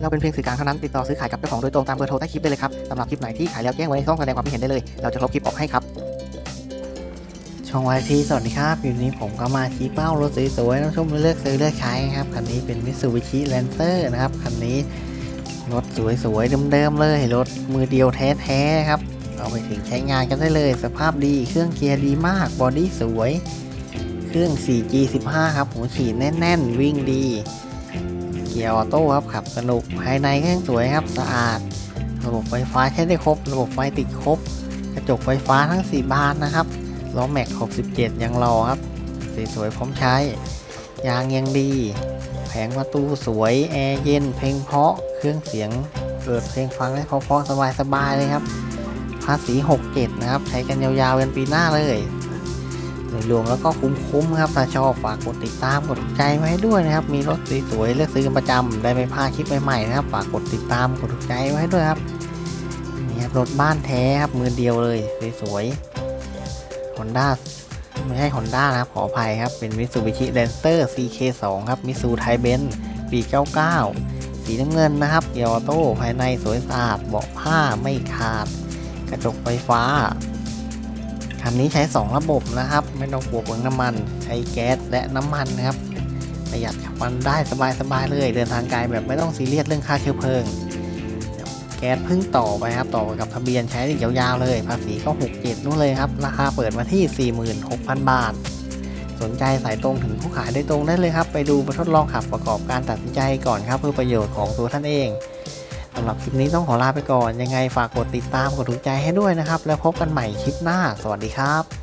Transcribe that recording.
เราเป็นเพียงสื่อกลางเท่านั้นติดต่อซื้อขายกับเจ้าของโดยตรงตามเบอร์โทรใต้คลิปได้เลยครับสำหรับคลิปไหนที่ขายแล้วแจ้งไว้ในช่องแสดงความคิดเห็นได้เลย เราจะลบคลิปออกให้ครับช่องวายทีสวัสดีครับอยู่นี้ผมก็มาชี้เป้ารถสวยๆน้องชมเลือกซื้อเลือกใช้ครับคันนี้เป็น Mitsubishi Lancer นะครับคันนี้รถสวยๆเดิมๆเลยรถมือเดียวแท้ๆครับเอาไปถึงใช้งานกันได้เลย สภาพดีเครื่องเกียร์ดีมากบอดี้สวย เครื่อง 4G15 ครับหัวฉีดแน่นๆ วิ่งดี เกียร์ออโต้ครับขับสนุกภายในก็ยังสวยครับสะอาด ระบบไฟฟ้าใช้ได้ครบ ระบบไฟติดครบ กระจกไฟฟ้าทั้ง 4 บานนะครับล้อแม็ก 67 ยังรอครับสีสวยพร้อมใช้ ยางยังดี แผงประตูสวย แอร์เย็น เพลงเพาะ เครื่องเสียงเปิดเพลงฟังได้เพราะๆสบายๆเลยครับภาษี 67 นะครับ ใช้กันยาวๆกันปีหน้าเลย รวมแล้วก็คุ้มๆครับถ้าชอบฝากกดติดตามกดใจไว้ด้วยนะครับ มีรถสวยๆเลือกซื้อกันประจำได้ไม่พลาดคลิปใหม่ๆนะครับ ฝากกดติดตามกดใจไว้ด้วยครับนี่ครับรถบ้านแท้ครับมือเดียวเลยสวยๆ Honda ไม่ใช่ Honda นะครับขออภัยครับเป็น Mitsubishi Lancer CK2 ครับมิซูไทเบนปี 99 สีน้ำเงินนะครับเกียร์ออโต้ภายในสวยสะอาดเบาะผ้าไม่ขาด กระจกไฟฟ้า คันนี้ใช้ 2 ระบบนะครับ ไม่ต้องกลัวเปลืองน้ำมัน ใช้แก๊สและน้ำมันนะครับ ประหยัดขับมันได้สบายๆเลย เดินทางไกลแบบไม่ต้องซีเรียสเรื่องค่าเชื้อเพลิง แก๊สเพิ่งต่อไปครับ ต่อกับทะเบียนใช้ได้ยาวๆเลย ภาษีก็67นู่นเลยครับ ราคาเปิดมาที่ 46,000 บาท สนใจสายตรงถึงผู้ขายได้ตรงได้เลยครับ ไปดูมาทดลองขับประกอบการตัดสินใจก่อนครับเพื่อประโยชน์ของตัวท่านเอง สำหรับคลิปนี้ต้องขอลาไปก่อนยังไงฝากกดติดตามกดถูกใจให้ด้วยนะครับ แล้วพบกันใหม่คลิปหน้า สวัสดีครับ